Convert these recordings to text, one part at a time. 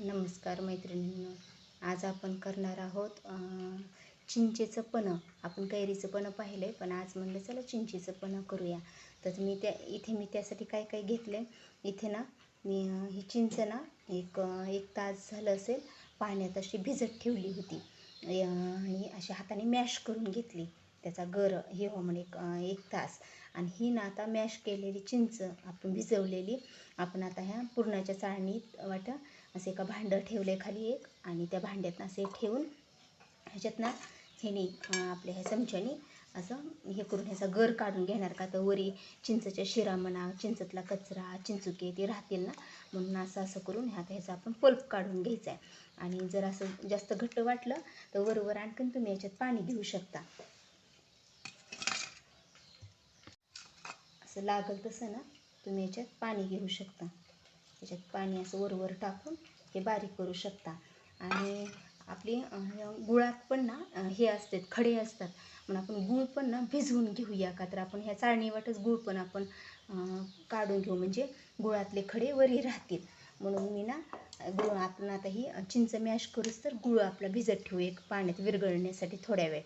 नमस्कार मैत्रिणींनो. आज आपण करणार आहोत चिंचेचं पणं. आपण कैरीचं पणं पाहिलं आहे पण आज म्हणलं चला चिंचेचं पणं करूया. तर मी त्या इथे मी त्यासाठी काय काय घेतलं? आहे इथे ना मी ही चिंच ना एक एक तास झालं असेल पाण्यात अशी भिजत ठेवली होती. आणि अशी हाताने मॅश करून घेतली. त्याचा गर हे हो म्हणे एक एक तास. आणि ही ना आता मॅश केलेली चिंच आपण भिजवलेली. आपण आता ह्या पुरणाच्या चाळणीत वाटं असे एका भांडं ठेवले खाली एक आणि त्या भांड्यातनं असे ठेवून ह्याच्यातनं ह्याने ह्यानी आपल्या ह्या चमच्यानी असं हे करून ह्याचा गर काढून घेणार का? तर वरी चिंचच्या शिरा म्हणा चिंचतला कचरा चिंचुके ते राहतील ना? म्हणून असं असं करून ह्यात ह्याचा आपण पल्प काढून घ्यायचा आहे. आणि जर असं जास्त घट्ट वाटलं तर वरवर आणखीन तुम्ही याच्यात पाणी घेऊ शकता. असं लागल तसं ना तुम्ही याच्यात पाणी घेऊ शकता. त्याच्यात पाणी असं वरवर टाकून हे बारीक करू शकता. आणि आपली गुळात पण ना हे असतात खडे असतात. मग आपण गूळ पण ना भिजवून घेऊया का? तर आपण ह्या चाळणीवाटच गूळ पण आपण काढून घेऊ. म्हणजे गुळातले खडे वरी राहतील. म्हणून मी ना गुळ आपण आता ही चिंच मॅश करूच तर गुळ आपला भिजत ठेवू एक पाण्यात विरघळण्यासाठी थोड्या वेळ.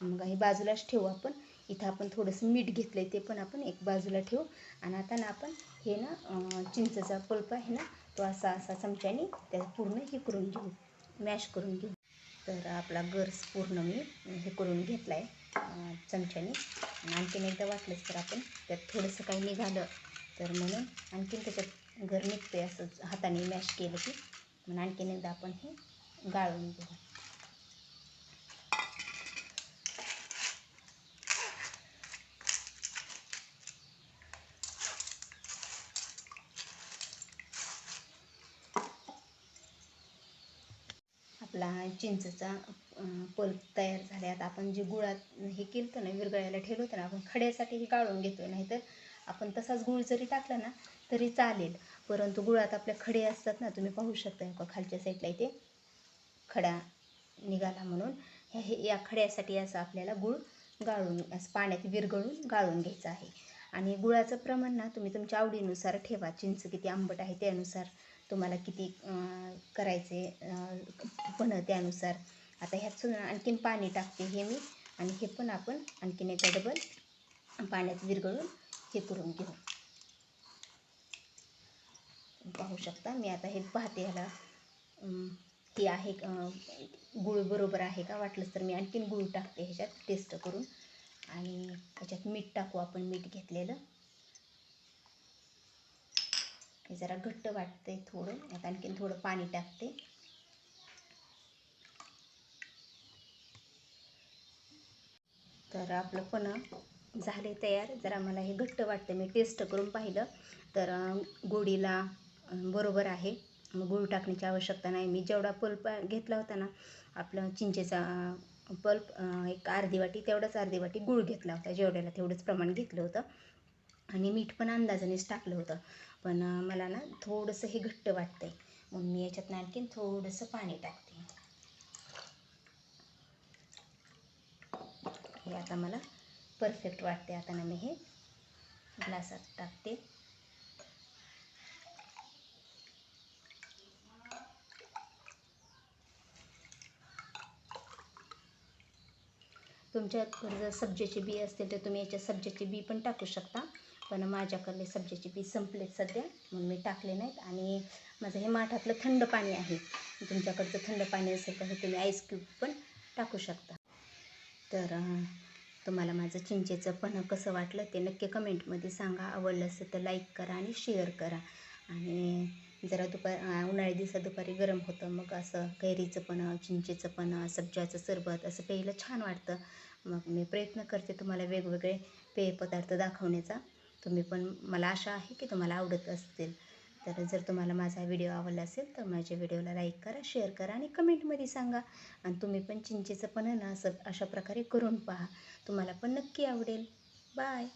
मग हे बाजूलाच ठेवू आपण. इथं आपण थोडंसं मीठ घेतलं आहे ते पण आपण एक बाजूला ठेवू. आणि आता ना आपण हे ना चिंचचा चिंचेचा पल्प आहे ना तो असा असा चमच्याने त्याला पूर्ण हे करून घेऊ. मॅश करून घेऊ. तर आपला गर्स पूर्ण मी हे करून घेतला आहे चमच्याने. आणखीन एकदा वाटलंच तर आपण त्यात थोडंसं काही निघालं तर म्हणून आणखीन त्याच्यात घर निघते असं हाताने मॅश केलं की मग आणखीन एकदा आपण हे गाळून घेऊ. आपला चिंचचा पल्प तयार झाला आता आपण जे गुळात हे केलं होतं ना विरगळायला ठेवलं होतं ना आपण खड्यासाठी हे गाळून घेतो नाहीतर आपण तसाच गुळ जरी टाकला ना तरी चालेल. परंतु गुळात आपल्या खडे असतात ना तुम्ही पाहू शकता का खालच्या साईडला इथे खडा निघाला म्हणून. ह्या हे या खड्यासाठी असं आपल्याला गुळ गाळून असं पाण्यात विरघळून गाळून घ्यायचं आहे. आणि गुळाचं प्रमाण ना तुम्ही तुमच्या आवडीनुसार ठेवा. चिंच किती आंबट आहे त्यानुसार तुम्हाला किती करायचे पण त्यानुसार. आता ह्यात सुद्धा आणखीन पाणी टाकते हे मी आणि हे पण आपण आणखीन एका डबल पाण्यात विरघळून हे करून घेऊ. पाहू शकता मी आता हे पाहते ह्याला. हे आहे गुळ बरोबर आहे का वाटलंच तर मी आणखीन गुळ टाकते ह्याच्यात टेस्ट करून. आणि ह्याच्यात मीठ टाकू आपण मीठ घेतलेलं. हे जरा घट्ट वाटतंय थोडं. आता आणखीन थोडं पाणी टाकते. तर आपलं पण झाले तयार. जरा मला हे घट्ट वाटतं मी टेस्ट करून पाहिलं. तर गोडीला बरोबर आहे. मग गूळ टाकण्याची आवश्यकता नाही. मी जेवढा पल्प घेतला होता ना आपलं चिंचेचा पल्प एक अर्धी वाटी तेवढाच अर्धी वाटी गूळ घेतला होता. जेवढ्याला तेवढंच प्रमाण घेतलं होतं. आणि मीठ पण अंदाजानेच टाकलं होतं. पण मला ना थोडंसं हे घट्ट वाटतंय. म्हणून मी याच्यात आणखीन थोडंसं पाणी टाकते. हे आता मला परफेक्ट वाटते आता ना मी हे ग्लासात टाकते. तुमच्याकडे जर सब्जेचे बी असतील तर तुम्ही याच्यात सब्जेचे बी पण टाकू शकता. पण माझ्याकडले सब्जेचे बी संपलेत सध्या म्हणून मी टाकले नाहीत. आणि माझं हे माठातलं थंड पाणी आहे. तुमच्याकडचं थंड पाणी असेल तर हे तुम्ही आईस क्यूब पण टाकू शकता. तर तुम्हाला माझं चिंचेचं पण कसं वाटलं ते नक्की कमेंटमध्ये सांगा. आवडलं असेल तर लाईक करा आणि शेअर करा. आणि जरा दुपार उन्हाळ्या उन्हाळी दिवसात दुपारी गरम होतं मग असं कैरीचं पण चिंचेचं पण सब्जाचं सरबत असं प्यायला छान वाटतं. मग मी प्रयत्न करते तुम्हाला वेगवेगळे पेय पदार्थ दाखवण्याचा. तुम्ही पण मला आशा आहे की तुम्हाला आवडत असतील. तर जर तुम्हाला माझा व्हिडिओ आवडला असेल तर माझ्या व्हिडिओला लाईक करा शेअर करा आणि कमेंटमध्ये सांगा. आणि तुम्ही पण चिंचेचं पण ना असं अशा प्रकारे करून पहा. तुम्हाला पण नक्की आवडेल. बाय